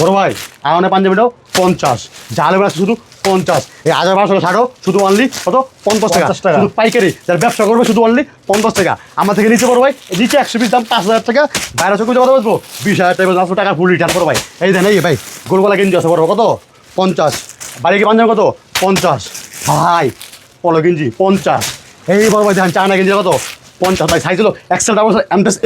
বড় ভাই আয়নে পাঞ্জাবিটাও পঞ্চাশ। জালে আছে শুধু পঞ্চাশ। এই হাজার বারোশো ষাটও শুধু অনলি কত? পঞ্চাশ টাকা। 50 টাকা। শুধু পাইকারি। যারা ব্যবসা করবে শুধু অনলি পঞ্চাশ টাকা। আমার থেকে নিচে বড় ভাই নিচে একশো পিস দাম পাঁচ হাজার টাকা। বাইরে চোখে কথা বলব বিশ হাজার টাকা পাঁচশো টাকা ফুল রিটার্ন করো ভাই। এই দেন এই ভাই গোলগোলা গেঞ্জি আছে বড় কত? পঞ্চাশ। বাড়ি কি পাঞ্জাবি কত? পঞ্চাশ। ভাই পলো গেঞ্জি পঞ্চাশ। এই বড় ভাই দেখেন চায়না গেঞ্জি কত? পঞ্চাশ ভাই সাইজ হলো এক্সেল ডাবল এমটেস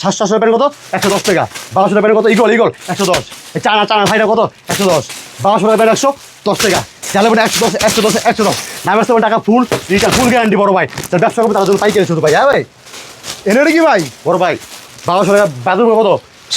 সাতশো সাতশো প্যান্ট কত একশো দশ টাকা বারোশো প্যান্ট কত ইগল ইগল একশো দশ চানা চায়না ভাইটা কত একশো দশ বারোশো প্যান্ট একশো দশ টাকা চালে প্যান্ট একশো দশ একশো দশ একশো দশ নামের সময় টাকা ফুল রিটার্ন ফুল গ্যারান্টি বড় ভাই তার ব্যবসা করবে তার জন্য পাইকারি শুধু ভাই হ্যাঁ ভাই এনে কি ভাই বড় ভাই বারোশো টাকা বাদুর কত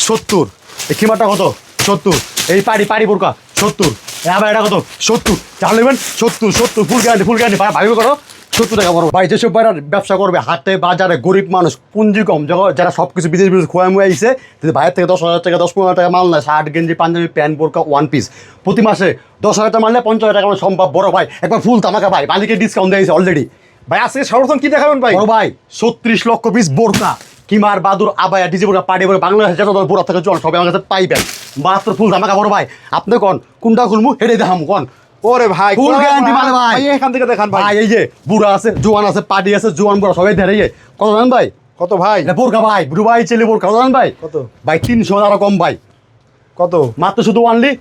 সত্তর এই কিমারটা কত সত্তর এই পাড়ি পাড়ি বোরকা সত্তর আবার এটা কত সত্তর চার নেবেন সত্তর সত্তর ফুল গ্যারান্টি ফুল গ্যারান্টি ভাই করো সত্তর টাকা বড় ভাই যেসব বাইরে ব্যবসা করবে হাটে বাজারে গরিব মানুষ পুঞ্জি কম যখন যারা সব কিছু বিদেশ বিদেশ খোয়া মুয়ে আইসে যদি বাইরের থেকে দশ হাজার টাকা দশ পনেরো টাকা মাল নেয় শার্ট গেঞ্জি পাঞ্জাবি প্যান্ট বোরকা ওয়ান পিস প্রতি মাসে দশ হাজার টাকা মাল নেয় পঞ্চাশ হাজার টাকা সম্ভব। বড় ভাই একবার ফুল তামাকা ভাই মালিকে ডিসকাউন্ট দিয়েছে অলরেডি ভাই আজকে সর্বপ্রথম কি দেখাবেন ভাই? বড় ভাই। ছত্রিশ লক্ষ পিস বোরকা কিমার বাদুর আবায়া ডিজি বোরকা পাড়ি বোরকা বাংলাদেশে যত বোরা থাকে চল সবাই আমার কাছে পাইবেন। মাত্র ফুল ধামাকা বড় ভাই। আপনি কোন কোনটা খুলমু হেডে দেখাম কোন? ওরে ভাই মানে ভাই। এখান থেকে দেখান ভাই। এই যে বুড়া আছে জোয়ান আছে পার্টি আছে জোয়ান বুড়া সবাই ধরে কত ভাই? কত ভাই? বোরকা ভাই বুড়ো ভাই ছেলে বোরকা কত ভাই? কত? ভাই তিনশো আরও কম ভাই। কত? মাত্র শুধু অনলি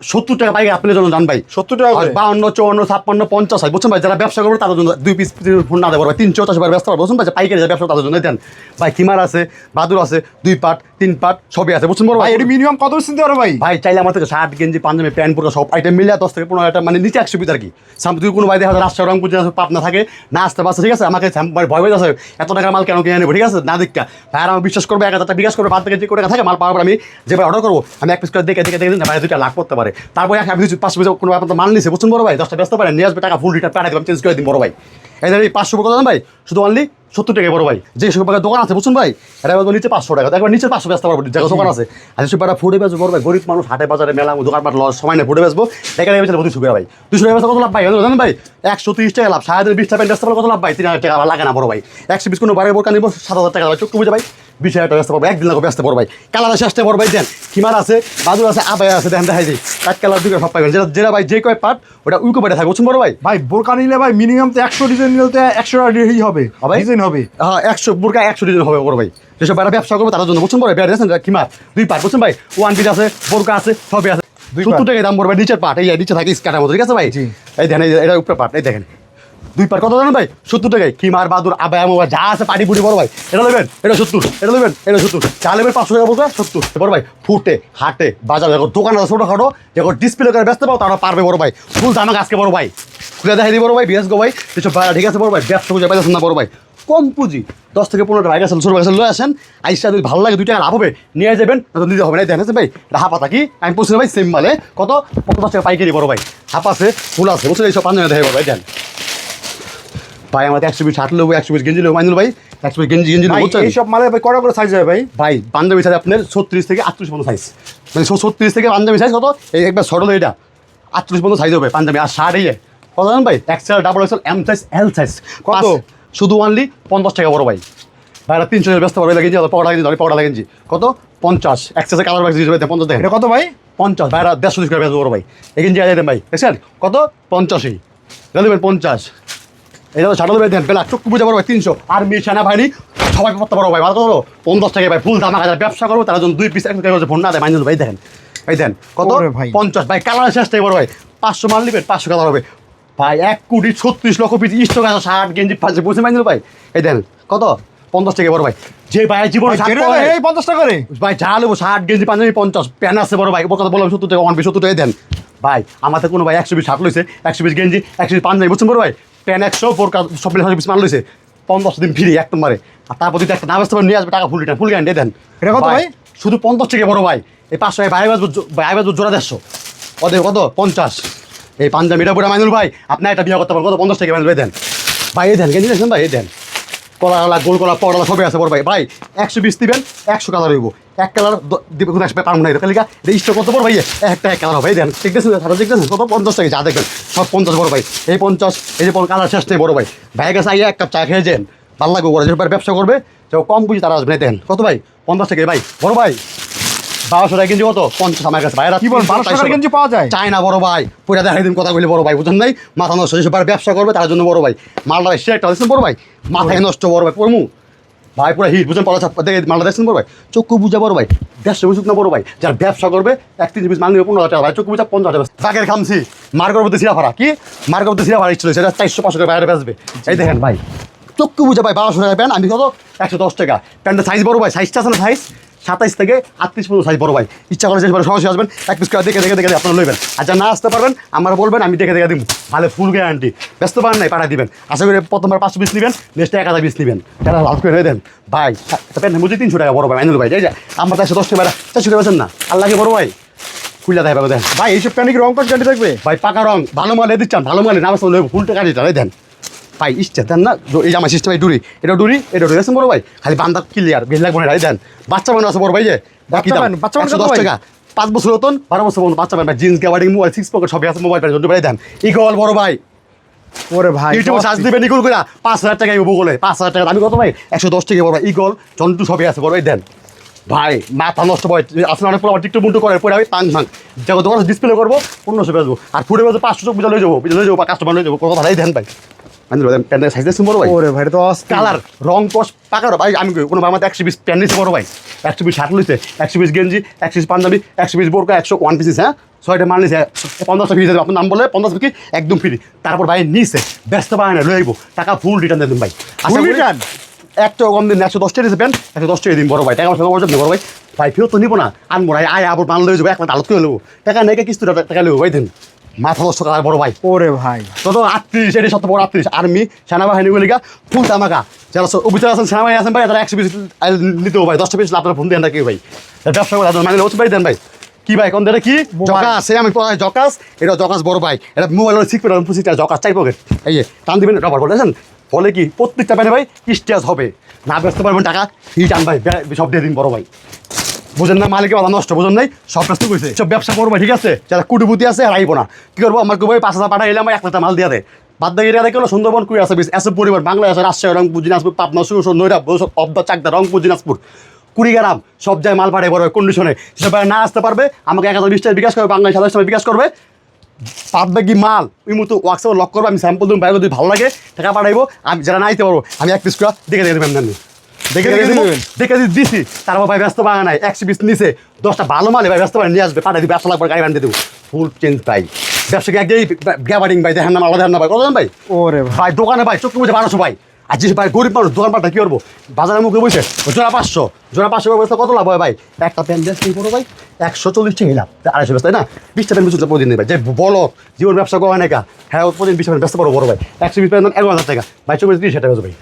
সত্তর টাকা পাইকারি আপনার জন্য জান ভাই সত্তর টাকা বাউন্ন চুয়ান্ন ছাপ্পান্ন পঞ্চাশ হয় বুঝছেন ভাই? যারা ব্যবসা করবে তাদের জন্য দুই পিস ফোন না দেবো ভাই তিন চৌচাশ বার ব্যস্ত বুঝছেন ভাই? পাইকারি যারা ব্যবসা তাদের জন্য দেন। ভাই কিমার আছে বাদুর আছে দুই পাট তিন পাট সবই আছে বুঝছেন বড় ভাই? ভাই মিনিমাম কত চিনতে পারো ভাই? ভাই চাইলে আমার থেকে শার্ট গেঞ্জি পাঞ্জাবি প্যান্ট পুরো সব আইটেম মিলে দশ থেকে পনেরো হাজার মানে নিচে একশো আর কি। সামনে কোনো ভাই দেখা যায় রাস্তা রংপুর জেলা পাবনা থাকে না আসতে পারছে ঠিক আছে? আমাকে ভয় ভয় আছে এত টাকার মাল কেন কিনে নেব ঠিক আছে? না দেখা ভাই আমার বিশ্বাস করবে এক হাজার টাকা বিকাশ করবে বাদ থেকে যে করে থাকে মাল পাওয়ার পর আমি যে ভাই অর্ডার করব আমি এক পিস করে দেখে দেখে দেখে ভাই দুইটা লাখ করতে পারে। তারপরে এক আমি কিছু পাঁচশো পিস কোনো ব্যাপার মাল নিছে, বুঝছেন বড় ভাই? দশটা ব্যস্ত পারেন নিয়ে আসবে টাকা ফুল রিটার্ন পাঠাই দিলাম চেঞ্জ করে দিন বড় ভাই। এই এই পাঁচশো দাম ভাই? শুধু অনলি সত্তর টাকা বড় ভাই। যে সব দোকান আছে, বুঝছেন ভাই? এটা নিচে পাঁচশো টাকা। একবার নিচে পাঁচশো ব্যস্ত পারব জায়গা দোকান আছে। আর যেসব টাকা ফুটে বেচবো, বড় ভাই, গরিব মানুষ, হাটে বাজারে মেলা, দোকান পাট লস সময় নেই ফুটে বেচবো। এখানে বেচলে দুশো টাকা ভাই। দুশো টাকা কত লাভ ভাই? জানেন ভাই? একশো তিরিশ টাকা লাভ। সাড়ে বিশ টাকা ব্যস্ত পারলে কত লাভ ভাই? তিন হাজার টাকা লাগে না বড় ভাই। একশো বিশ কোনো বাড়ি বোরকা নিবো, সাত হাজার টাকা চোখ বুঝে ভাই। বিশ হাজার টাকা ব্যস্ত পারব একদিন লাগবে কালার আছে আসতে দেন। কিমার আছে? বাদুর আছে আবাই আছে দেখেন দেখাই দিই। কালার সব পাইবেন যেটা যেটা ভাই যে কয় পাট ওটা উইকো পেটে থাকে বুঝছেন বড় ভাই? ভাই বোরকা নিলে ভাই মিনিমাম তো একশো ডিজাইন নিলে তো একশো টাকা হবে? ডিজাইন হবে। হ্যাঁ একশো বুরকা একশো ডিজাইন হবে বড় ভাই। যেসব বাইরে ব্যবসা করবে তাদের জন্য। বুঝছেন বড় ভাই? কিমার দুই পাট বুঝছেন ভাই? ওয়ান পিস আছে বোরকা আছে সবই আছে। দুই সত্তর টাকা দাম পড়বে নিচের পাট এই নিচে থাকে স্কাটার মতো ঠিক আছে ভাই। এই দেখেন এটা উপরে পাট এই দেখেন। দুই পার কত জানেন ভাই? সত্তর টাকায়। কিমার বাদুর আবায় মোবাইল যা আছে পাটি পুটি বড় ভাই। এটা নেবেন, এটা সত্তর, এটা নেবেন, এটা সত্তর। চা নেবেন পাঁচশো টাকা বলবে সত্তর। বড় ভাই, ফুটে, হাটে, বাজার যখন দোকান আছে ছোটোখাটো যখন ডিসপ্লে করে ব্যস্ত পাও তারা পারবে বড় ভাই। ফুল দামাক আজকে বড় ভাই। খুলে দেখাই দিই বড় ভাই বিএস গো ভাই। ভাড়া ঠিক আছে বড় ভাই? ব্যবসা খুঁজে পাইতেছেন না বড় ভাই। কম পুঁজি, দশ থেকে পনেরো টাকা গেছেন ছোটো গেছেন লয়ে আসেন। আইসা যদি ভালো লাগে, দুই টাকা লাভ হবে, নিয়ে যাবেন, না তো নিতে হবে না দেখেন, ভাই হাফ পাতা কি? আমি পৌঁছে ভাই সেম মালে। কত? পঞ্চাশ টাকা পাইকারি বড় ভাই। হাফ আছে, ফুল আছে, বুঝছেন? এইসব পাঞ্জাবি দেখাই বড় ভাই, দেন। ভাই আমাদের একশো পিস শার্ট নেব একশো পিস গেঞ্জি নেব। মাইনুল ভাই একশো পিস গেঞ্জি গেঞ্জি নেব ভাই বুঝছেন? এইসব ভাই কটা করে সাইজ হবে ভাই। ভাই পাঞ্জাবি সাইজ আপনার ছত্রিশ থেকে আটত্রিশ পর্যন্ত সাইজ মানে ছত্রিশ থেকে পাঞ্জাবি সাইজ কত? এই একবার সরল এটা। আটত্রিশ পর্যন্ত সাইজ হবে পাঞ্জাবি আর শার্ট এই কত জানেন ভাই? XL double XL M size L size কত? শুধু অনলি পঞ্চাশ টাকা বড় ভাই। ভাইরা তিনশো ব্যস্ত পারবে গেঞ্জি পকড়া গেঞ্জি ধরে পকড়া গেঞ্জি। কত? পঞ্চাশ। এক্সেসে কালার বাইক দিতে পঞ্চাশ এটা কত ভাই? পঞ্চাশ। ভাইরা দেড়শো করে বেচবো বড় ভাই। এই গেঞ্জি আই দেন ভাই। দেখছেন কত? পঞ্চাশই। দেবেন পঞ্চাশ। এটা তো সাড়ে দেবেন দেন বেলা চক্ষু বুঝে বড় ভাই তিনশো আর্মি সেনাবাহিনী সবাই করতে পারব ভাই ভালো করো পঞ্চাশ টাকা ভাই ফুল দামা যারা ব্যবসা করব তারা জন্য দুই পিস এক টাকা ফোন না দেয় মাইনুল ভাই দেখেন এই দেন কত? ভাই। পঞ্চাশ ভাই কালার শেষ বড় ভাই। পাঁচশো মাল নেবেন পাঁচশো কালার হবে। ভাই এক কোটি ছত্রিশ লক্ষ পিস স্টক আছে ষাট গেঞ্জি পাঁচশো বুঝতে মাইনুল ভাই। এই দেন কত? পঞ্চাশ টাকা বড় ভাই। যে ভাই জীবন ভাই, এই পঞ্চাশ টাকা করে। ভাই যা নেব ষাট গেঞ্জি পাঞ্জাবি পঞ্চাশ। প্যান আছে বড় ভাই ও কথা বললাম সত্তর টাকা ওয়ান সত্তর টাকা দেন ভাই আমাদের কোনো ভাই একশো পিস শার্ট লইছে একশো পিস গেঞ্জি একশো পিস পাঞ্জাবি বুঝছেন বড় ভাই? প্যান একশো ফোর সব মিলে একশো পিস মাল লইছে। পঞ্চাশ দিন ফিরে এক নম্বরে। আর তারপর যদি একটা না ব্যস্ত নিয়ে আসবে টাকা ফুল রিটার্ন ফুল গ্যান্ডে দেন। এটা কত ভাই? শুধু পঞ্চাশ থেকে বড় ভাই। এই পাঁচশো ভাই ভাই বাজবো ভাই বাজবো জোড়া দেড়শো। কত কত? পঞ্চাশ। এই পাঞ্জাবিটা পুরো মাইনুল ভাই আপনার একটা বিয়ে করতে পারেন কত? পঞ্চাশ থেকে মাইনুল ভাই দেন। ভাই এই দেন কেন ভাই এই দেন। কলা গোল কলা পড়ালা সবই আছে বড় ভাই। ভাই, একশো বিশ দিবেন, একশো কালার হইব। এক কালার দিবে কোনো একশো পারব না এটা কালিকা রেজিস্টার কত বড় ভাই একটা এক কালার এই দেন আছে সারা ঠিক কত পঞ্চাশ টাকা, যা দেখবেন। সব পঞ্চাশ বড় ভাই। এই পঞ্চাশ, এই যে কালার শেষ নেই বড় ভাই। ভাই কাছে আইয়া এক কাপ চা খেয়ে যান। ভালো লাগবে বড় যে ব্যবসা করবে যে কম বুঝি তারা আসবে দেন, কত ভাই? পঞ্চাশ টাকা ভাই। বড় ভাই বারোশো টাকা কেজি কত? পঞ্চাশ আমার কাছে ভাইরা কি বারোশো পাওয়া যায়? না বড় ভাই পুরা দেখাই দিন কথা বলি বড় ভাই বুঝেন নাই? মাথা নষ্ট যেসব ব্যবসা করবে তার জন্য বড় ভাই। মালটা ভাই সেটা বড় ভাই? মাথায় নষ্ট বড় ভাই পড়মু ভাই পুরো হিট বুঝেন পড়া চাপ দেখে মালটা দেখছেন বড় ভাই? চক্ষু বুঝা বড় ভাই দেড়শো বুঝুক না বড় ভাই যার ব্যবসা করবে এক তিন পিস মাল নিবে পনেরো হাজার ভাই চক্ষু বুঝা পঞ্চাশ হাজার বাকের খামছি মার করব সিরা ভাড়া কি? মার করব সিরা ভাড়া ইচ্ছিল সেটা চারশো পাঁচশো টাকা বাইরে বেচবে। এই দেখেন ভাই চক্ষু বুঝা ভাই বারোশো টাকা প্যান্ট আমি কত? একশো দশ টাকা। প্যান্টের সাইজ বড় ভাই সাইজটা আছে না সাইজ সাতাইশ থেকে আটত্রিশ পর্যন্ত সাইজ বড় ভাই। ইচ্ছা করে যে সমস্যা আসবেন এক পিস করে দেখে দেখে দেখে আপনারা লইবেন। আর যা না আসতে পারবেন আমার বলবেন আমি দেখে দেখে দিব। ভালো ফুল গ্যারান্টি ব্যস্ত পারেন নাই পাঠিয়ে দিবেন। আশা করি প্রথমবার পাঁচশো পিস নেবেন নেক্সট এক হাজার পিস নেবেন। তারা লাভ করে দেন ভাই প্যান্ট মুজি তিনশো টাকা বড় ভাই মাইনুল ভাই। যাই যা আমরা চারশো দশ টাকা চারশো টাকা না। আল্লাহকে বড় ভাই খুলে দেয় দেন ভাই এইসব প্যান্টে কি রং কস গ্যারান্টি থাকবে? ভাই পাকা রং ভালো মালে দিচ্ছেন ভালো মালে না আসলে ফুল টাকা দেন। ভাই ইচ্ছে দেন না। এই আমার সিস্টেম ভাই ডুরি এটা ডুরি এটা ডুরি আছেন বড় ভাই। খালি বান্ধা ক্লিয়ার বেশ লাগবে না দেন। বাচ্চা মানুষ আছে বড় ভাই যে বাকি বাচ্চা দাম মানুষ- একশো দশ টাকা। পাঁচ বছর হতন বারো বছর পর্যন্ত বাচ্চা ভাই jeans gabardine mobile six pocket সবই আছে মোবাইল জন্য ভাই দেন। ইগল বড় ভাই। ওরে ভাই ইউটিউবে সার্চ দিবেন ইগল করে পাঁচ হাজার টাকা বলে। পাঁচ হাজার টাকা আমি কত ভাই? একশো দশ টাকা বড় ভাই ইগল জন্টু সবই আছে বড় ভাই দেন। ভাই মাথা নষ্ট ভাই আসলে অনেক পোলা টিকটক মুন্টু করে পরে আমি পাং ভাং। যখন দোকানে ডিসপ্লে করব পনেরোশো বেচবো। আর ফুটে বেচবো পাঁচশো চোখ বুঝে লয়ে যাব বুঝে লয়ে যাব কাস্টমার লয়ে যাব কথা ভাই দেন ভাই। প্যান্টের সাইজ দেখছেন বড় ভাই। ওরে ভাই এটা তো কালার রং কস পাকার ভাই আমি কই, কোনো আমার একশো পিস প্যান্ট নিচ্ছে বড় ভাই। একশো পিস শার্ট নিচ্ছে একশো পিস গেঞ্জি একশো পিস পাঞ্জাবি একশো পিস বোরকা একশো ওয়ান পিসিস হ্যাঁ? ছয়টা মাল নিছে পঞ্চাশটা ফ্রি দেবে আপনার নাম বলে পঞ্চাশ কি একদম ফ্রি। তারপর ভাই নিছে ব্যস্ত পায় না লইব টাকা ফুল রিটার্ন দেবেন ভাই। একটা কম দিন একশো দশ টাকা দিচ্ছে প্যান্ট একশো দশ টাকা দিন বড় ভাই। টাকা বড় ভাই। ভাই ফেরত তো নিবো না। আনব না আয় আবার মাল লয়ে যাব এক মাস আলত করে নেব টাকা নেই কিস্তি টাকা নেব ভাই দিন। মাথা নষ্ট করার বড় ভাই। ওরে ভাই। তত আটত্রিশ এটি সত্য বড় আটত্রিশ। আর্মি সেনাবাহিনী গুলিকা ফুল তামাকা যারা অফিসার আছেন সেনাবাহিনী আছেন ভাই তারা একশো পিস নিতেও ভাই দশটা পিস আপনারা ফোন দেন না কি ভাই। ব্যবসা করে মানে ওষুধ ভাই দেন ভাই। কি ভাই কোন দেন কি? জকাস আমি জকাস এটা জকাস বড় ভাই। এটা মোবাইল শিখবে না পুষিটা জকাস চাই পকেট এই যে টান দিবেন রবার বলেছেন বলে কি প্রত্যেকটা প্যানে ভাই স্টেজ হবে। না ব্যস্ত পারবেন টাকা ই টান ভাই সব দিয়ে দিন বড় ভাই। বুঝেন না মালিকের কথা নষ্ট, বুঝেন নাই? সব ব্যস্ত করেছে সব ব্যবসা করব, ঠিক আছে? যারা কুটুপুতি আছে আর আইবো না। কি করব? আমার কই পাঁচ হাজার পাঠাইলে এলাম এক লাখ মাল দিয়ে দেয় বাদ দিয়ে এরিয়া দেখল সুন্দরবন কুই আছে বেশ এসব পরিবার বাংলা আছে রাজশাহী, রংপুর, দিনাজপুর, পাবনা, সুরসর নৈরা অবদা, চাকদা, রংপুর, দিনাজপুর, কুড়িগ্রাম, সব জায়গায় মাল পাঠায় বড় কন্ডিশনে সেসব না আসতে পারবে, আমাকে এক হাজার বিশ টাকা বিকাশ করবে, বাংলাদেশ সাতাশ টাকা বিকাশ করবে। ব্যাগি মাল? ওই মতো হোয়াটসঅ্যাপে লক করব, আমি স্যাম্পল দেবো, বাইরে যদি ভালো লাগে, টাকা পাঠাইবো, আমি যারা না আইতে পারব, আমি এক পিস করে দেখে দেখে দেবেন দেখে দেখে দিছি তারপর ভাই ব্যস্ত পাওয়া নাই। একশো পিস নিছে দশটা ভালো মালে ভাই ব্যস্ত পায় নিয়ে আসবে পাঠাই দিবে ব্যবসা লাগবে গাড়ি বানিয়ে দেবো। ফুল চেঞ্জ ভাই। ব্যবসাকে একই গ্যাবারিং ভাই দেখেন না আলাদা না ভাই। কত ভাই? ওরে ভাই। দোকানে ভাই চোখ বুঝে বারোশো ভাই। আর যে ভাই গরিব মানুষ দোকান কি করব? বাজারের মুখে বসে জোড়া পাঁচশো জোড়া পাঁচশো বসে কত লাভ হয় ভাই? একটা প্যান্ট ড্রেস কি করো ভাই একশো চল্লিশ টাকা লাভ। আড়াইশো ব্যস্ত তাই না? বিশটা প্যান্ট বেচতে প্রতিদিন ভাই। যে বলো জীবন ব্যবসা করে না হ্যাঁ প্রতিদিন বিশ প্যান্ট ব্যস্ত পারো বড় ভাই। একশো বিশ প্যান্ট এক হাজার টাকা। ভাই চব্বিশ তিরিশ টাকা ভাই।